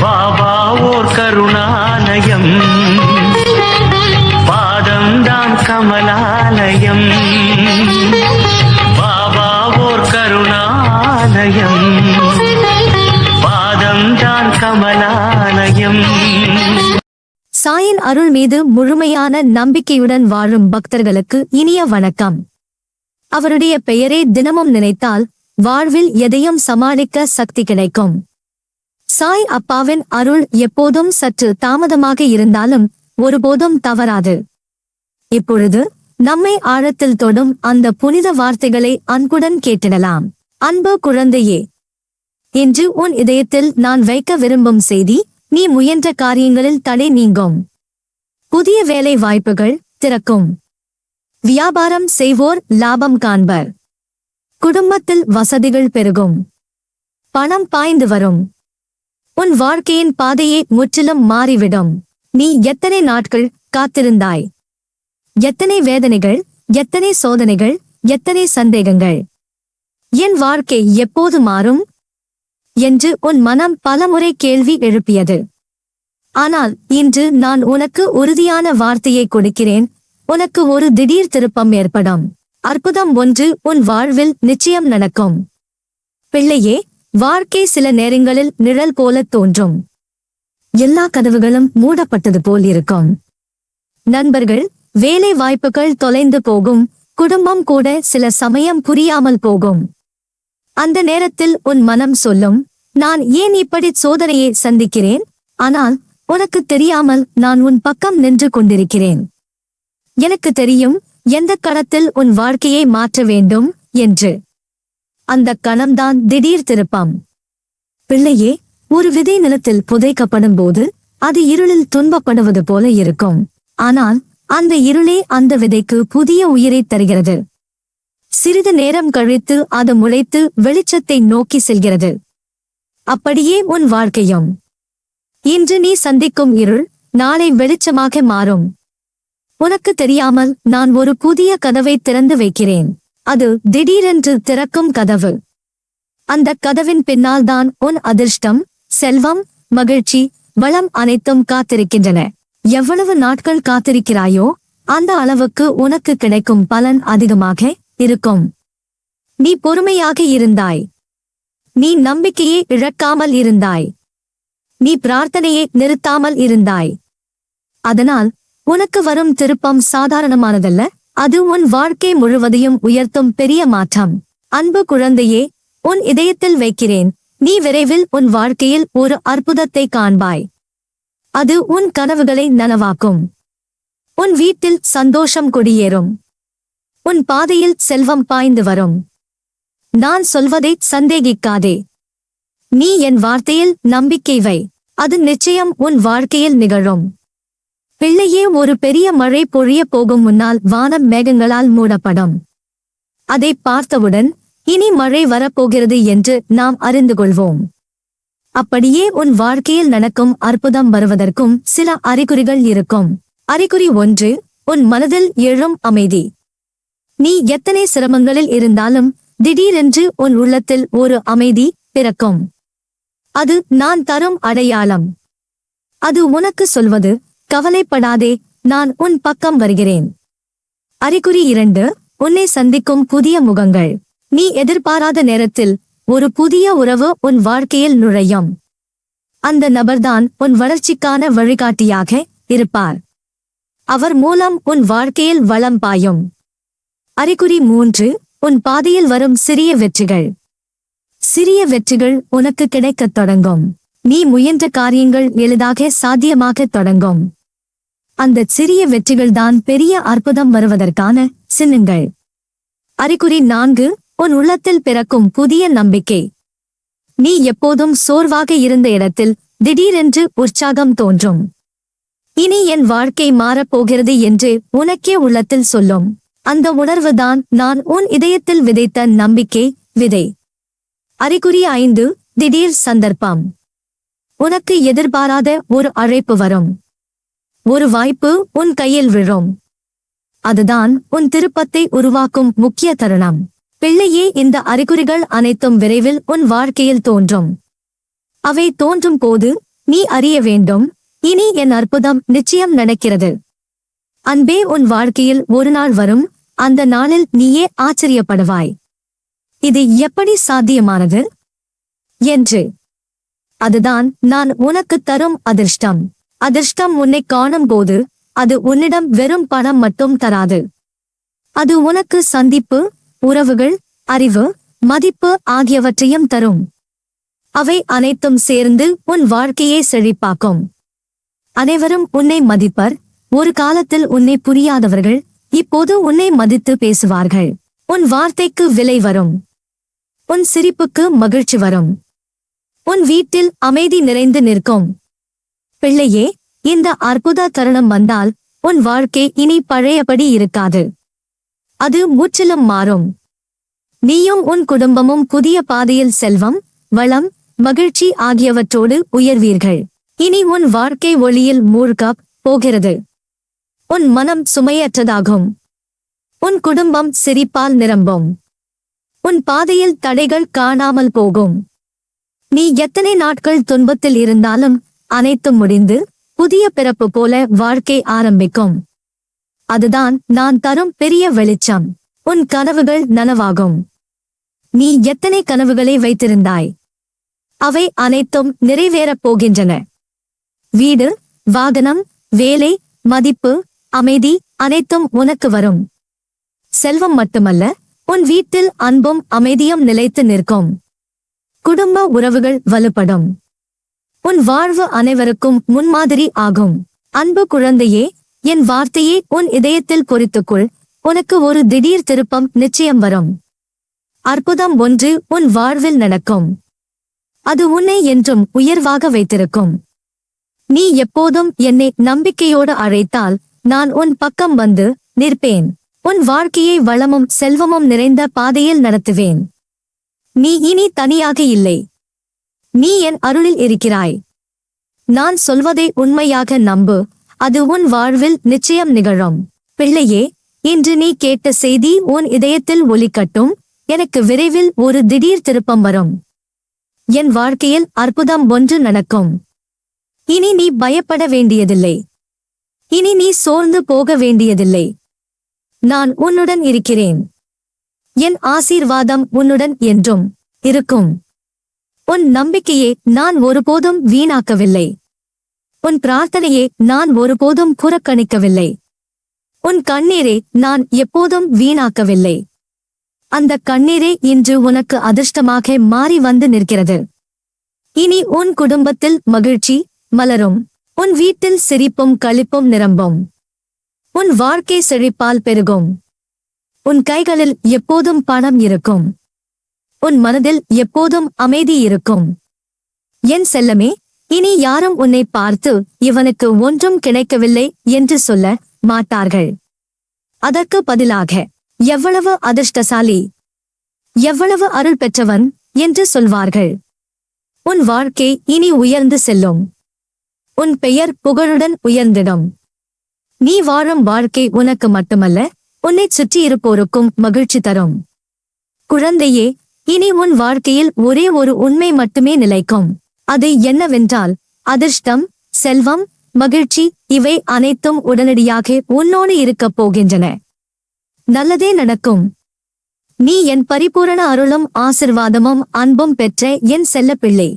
பாபா ஓர் கருணாலயம். பாதம்தான் கமலாலயம். பாபா ஓர் கருணாலயம். பாதம்தான் கமலாலயம். சாயின் அருள் மீது முழுமையான நம்பிக்கையுடன் வாழும் பக்தர்களுக்கு இனிய வணக்கம். அவருடைய பெயரை தினமும் நினைத்தால் வாழ்வில் எதையும் சமாளிக்க சக்தி கிடைக்கும். சாய் அப்பாவின் அருள் எப்போதும் சற்று தாமதமாக இருந்தாலும் ஒருபோதும் தவறாது. இப்பொழுது நம்மை ஆழத்தில் தொடும் அந்த புனித வார்த்தைகளை அன்புடன் கேட்டிடலாம். அன்பு குழந்தையே என்று உன் இதயத்தில் நான் வைக்க விரும்பும் செய்தி நீ முயன்ற காரியங்களில் தடை நீங்கும். புதிய வேலை வாய்ப்புகள் திறக்கும். வியாபாரம் செய்வோர் லாபம் காண்பர். குடும்பத்தில் வசதிகள் பெருகும். பணம் பாய்ந்து வரும். உன் வாழ்க்கையின் பாதையே முற்றிலும் மாறிவிடும். நீ எத்தனை நாட்கள் காத்திருந்தாய்? எத்தனை வேதனைகள் எத்தனை சோதனைகள் எத்தனை சந்தேகங்கள்? என் வாழ்க்கை எப்போது மாறும்? என்று உன் மனம் பலமுறை கேள்வி எழுப்பியது. ஆனால் இன்று நான் உனக்கு உறுதியான வார்த்தையை கொடுக்கிறேன். உனக்கு ஒரு திடீர் திருப்பம் ஏற்படும். அற்புதம் ஒன்று உன் வாழ்வில் நிச்சயம் நடக்கும். பிள்ளையே வாழ்க்கை சில நேரங்களில் நிழல் போல தோன்றும். எல்லா கதவுகளும் மூடப்பட்டது போல் இருக்கும். நண்பர்கள் வேலை வாய்ப்புகள் தொலைந்து போகும். குடும்பம் கூட சில சமயம் புரியாமல் போகும். அந்த நேரத்தில் உன் மனம் சொல்லும் நான் ஏன் இப்படி சோதனையை சந்திக்கிறேன்? ஆனால் உனக்கு தெரியாமல் நான் உன் பக்கம் நின்று கொண்டிருக்கிறேன். எனக்கு தெரியும் எந்த கடத்தில் உன் வாழ்க்கையை மாற்ற வேண்டும்? என்று. அந்த கணம்தான் திடீர் திருப்பம். பிள்ளையே ஒரு விதை நிலத்தில் புதைக்கப்படும் போது அது இருளில் துன்பப்படுவது போல இருக்கும். ஆனால் அந்த இருளே அந்த விதைக்கு புதிய உயிரை தருகிறது. சிறிது நேரம் கழித்து அது முளைத்து வெளிச்சத்தை நோக்கி செல்கிறது. அப்படியே உன் வாழ்க்கையும். இன்று நீ சந்திக்கும் இருள் நாளை வெளிச்சமாக மாறும். உனக்கு தெரியாமல் நான் ஒரு புதிய கதவை திறந்து வைக்கிறேன். அது திடீரென்று திறக்கும் கதவு. அந்த கதவின் பின்னால்தான் உன் அதிர்ஷ்டம் செல்வம் மகிழ்ச்சி வளம் அனைத்தும் காத்திருக்கின்றன. எவ்வளவு நாட்கள் காத்திருக்கிறாயோ அந்த அளவுக்கு உனக்கு கிடைக்கும் பலன் அதிகமாக இருக்கும். நீ பொறுமையாக இருந்தாய். நீ நம்பிக்கையை இழக்காமல் இருந்தாய். நீ பிரார்த்தனையை நிறுத்தாமல் இருந்தாய். அதனால் உனக்கு வரும் திருப்பம் சாதாரணமானதல்ல. அது உன் வாழ்க்கை முழுவதையும் உயர்த்தும் பெரிய மாற்றம். அன்பு குழந்தையே உன் இதயத்தில் வைக்கிறேன். நீ விரைவில் உன் வாழ்க்கையில் ஒரு அற்புதத்தை காண்பாய். அது உன் கனவுகளை நனவாக்கும். உன் வீட்டில் சந்தோஷம் குடியேறும். உன் பாதையில் செல்வம் பாய்ந்து வரும். நான் சொல்வதை சந்தேகிக்காதே. நீ என் வார்த்தையில் நம்பிக்கை வை. அது நிச்சயம் உன் வாழ்க்கையில் நிகழும். பிள்ளையே ஒரு பெரிய மழை பொழிய போகும் முன்னால் வானம் மேகங்களால் மூடப்படும். அதை பார்த்தவுடன் இனி மழை வரப்போகிறது என்று நாம் அறிந்து கொள்வோம். அப்படியே உன் வாழ்க்கையில் நடக்கும் அற்புதம் வருவதற்கும் சில அறிகுறிகள் இருக்கும். அறிகுறி ஒன்று உன் மனதில் எழும் அமைதி. நீ எத்தனை சிரமங்களில் இருந்தாலும் திடீரென்று உன் உள்ளத்தில் ஒரு அமைதி பிறக்கும். அது நான் தரும் அடையாளம். அது உனக்கு சொல்வது கவலைப்படாதே நான் உன் பக்கம் வருகிறேன். அறிகுறி இரண்டு உன்னை சந்திக்கும் புதிய முகங்கள். நீ எதிர்பாராத நேரத்தில் ஒரு புதிய உறவு உன் வாழ்க்கையில் நுழையும். அந்த நபர்தான் உன் வளர்ச்சிக்கான வழிகாட்டியாக இருப்பார். அவர் மூலம் உன் வாழ்க்கையில் வளம் பாயும். அறிகுறி மூன்று உன் பாதையில் வரும் சிறிய வெற்றிகள். சிறிய வெற்றிகள் உனக்கு கிடைக்கத் தொடங்கும். நீ முயன்ற காரியங்கள் எளிதாக சாத்தியமாகத் தொடங்கும். அந்த சிறிய வெற்றிகள்தான் பெரிய அற்புதம் வருவதற்கான சின்னங்கள். அறிகுறி நான்கு உன் உள்ளத்தில் பிறக்கும் புதிய நம்பிக்கை. நீ எப்போதும் சோர்வாக இருந்த இடத்தில் திடீரென்று உற்சாகம் தோன்றும். இனி என் வாழ்க்கை மாறப்போகிறது என்று உனக்கே உள்ளத்தில் சொல்லும். அந்த உணர்வுதான் நான் உன் இதயத்தில் விதைத்த நம்பிக்கை விதை. அறிகுறி ஐந்து திடீர் சந்தர்ப்பம். உனக்கு எதிர்பாராத ஒரு அழைப்பு வரும். ஒரு வாய்ப்பு உன் கையில் விழும். அதுதான் உன் திருப்பத்தை உருவாக்கும் முக்கிய தருணம். பிள்ளையே இந்த அறிகுறிகள் அனைத்தும் விரைவில் உன் வாழ்க்கையில் தோன்றும். அவை தோன்றும் போது நீ அறிய வேண்டும் இனி என் அற்புதம் நிச்சயம் நடக்கிறது. அன்பே உன் வாழ்க்கையில் ஒரு நாள் வரும் அந்த நாளில் நீயே ஆச்சரியப்படுவாய். இது எப்படி சாத்தியமானது? என்று. அதுதான் நான் உனக்கு தரும் அதிர்ஷ்டம். அதிர்ஷ்டம் உன்னை காணும் போது அது உன்னிடம் வெறும் பணம் மட்டும் தராது. அது உனக்கு சந்திப்பு உறவுகள் அறிவு மதிப்பு ஆகியவற்றையும் தரும். அவை அனைத்தும் சேர்ந்து உன் வாழ்க்கையை செழிப்பாக்கும். அனைவரும் உன்னை மதிப்பர். ஒரு காலத்தில் உன்னை புரியாதவர்கள் இப்போது உன்னை மதித்து பேசுவார்கள். உன் வார்த்தைக்கு விலை வரும். உன் சிரிப்புக்கு மகிழ்ச்சி வரும். உன் வீட்டில் அமைதி நிறைந்து நிற்கும். பிள்ளையே இந்த அற்புத தருணம் வந்தால் உன் வாழ்க்கை இனி பழையபடி இருக்காது. அது முற்றிலும் மாறும். நீயும் உன் குடும்பமும் புதிய பாதையில் செல்வம் வளம் மகிழ்ச்சி ஆகியவற்றோடு உயர்வீர்கள். இனி உன் வாழ்க்கை ஒளியில் மூழ்க போகிறது. உன் மனம் சுமையற்றதாகும். உன் குடும்பம் சிரிப்பால் நிரம்பும். உன் பாதையில் தடைகள் காணாமல் போகும். நீ எத்தனை நாட்கள் துன்பத்தில் இருந்தாலும் அனைத்தும் முடிந்து புதிய பிறப்பு போல வாழ்க்கை ஆரம்பிக்கும். அதுதான் நான் தரும் பெரிய வெளிச்சம். உன் கனவுகள் நனவாகும். நீ எத்தனை கனவுகளை வைத்திருந்தாய்? அவை அனைத்தும் நிறைவேறப் போகின்றன. வீடு வாகனம் வேலை மதிப்பு அமைதி அனைத்தும் உனக்கு வரும். செல்வம் மட்டுமல்ல உன் வீட்டில் அன்பும் அமைதியும் நிலைத்து நிற்கும். குடும்ப உறவுகள் வலுப்படும். உன் வாழ்வு அனைவருக்கும் முன்மாதிரி ஆகும். அன்பு குழந்தையே என் வார்த்தையை உன் இதயத்தில் பொறித்துக்குள். உனக்கு ஒரு திடீர் திருப்பம் நிச்சயம் வரும். அற்புதம் ஒன்று உன் வாழ்வில் நடக்கும். அது உன்னை என்றும் உயர்வாக வைத்திருக்கும். நீ எப்போதும் என்னை நம்பிக்கையோடு அழைத்தால் நான் உன் பக்கம் வந்து நிற்பேன். உன் வாழ்க்கையை வளமும் செல்வமும் நிறைந்த பாதையில் நடத்துவேன். நீ இனி தனியாக இல்லை. நீ என் அருளில் இருக்கிறாய். நான் சொல்வதை உண்மையாக நம்பு. அது உன் வாழ்வில் நிச்சயம் நிகழும். பிள்ளையே இன்று நீ கேட்ட செய்தி உன் இதயத்தில் ஒலிக்கட்டும். எனக்கு விரைவில் ஒரு திடீர் திருப்பம் வரும். என் வாழ்க்கையில் அற்புதம் ஒன்று நடக்கும். இனி நீ பயப்பட வேண்டியதில்லை. இனி நீ சோர்ந்து போக வேண்டியதில்லை. நான் உன்னுடன் இருக்கிறேன். என் ஆசீர்வாதம் உன்னுடன் என்றும் இருக்கும். உன் நம்பிக்கையை நான் ஒருபோதும் வீணாக்கவில்லை. உன் பிரார்த்தனையை நான் ஒருபோதும் புறக்கணிக்கவில்லை. உன் கண்ணீரை நான் எப்போதும் வீணாக்கவில்லை. அந்த கண்ணீரே இன்று உனக்கு அதிர்ஷ்டமாக மாறி வந்து நிற்கிறது. இனி உன் குடும்பத்தில் மகிழ்ச்சி மலரும். உன் வீட்டில் சிரிப்பும் களிப்பும் நிரம்பும். உன் வாழ்க்கை செழிப்பால் பெருகும். உன் கைகளில் எப்போதும் பணம் இருக்கும். உன் மனதில் எப்போதும் அமைதி இருக்கும். என் செல்லமே இனி யாரும் உன்னை பார்த்து இவனுக்கு ஒன்றும் கிடைக்கவில்லை என்று சொல்ல மாட்டார்கள். அதற்கு பதிலாக எவ்வளவு அதிர்ஷ்டசாலி எவ்வளவு அருள் பெற்றவன் என்று சொல்வார்கள். உன் வாழ்க்கை இனி உயர்ந்து செல்லும். உன் பெயர் புகழுடன் உயர்ந்திடும். நீ வாழும் வாழ்க்கை உனக்கு மட்டுமல்ல உன்னை சுற்றியிருப்போருக்கும் மகிழ்ச்சி தரும். குழந்தையே இனி உன் வாழ்க்கையில் ஒரே ஒரு உண்மை மட்டுமே நிலைக்கும். அது என்னவென்றால் அதிர்ஷ்டம் செல்வம் மகிழ்ச்சி இவை அனைத்தும் உடனடியாக உன்னோடு இருக்கப் போகின்றன. நல்லதே நடக்கும். நீ என் பரிபூரண அருளும் ஆசிர்வாதமும் அன்பும் பெற்ற என் செல்லப்பிள்ளை.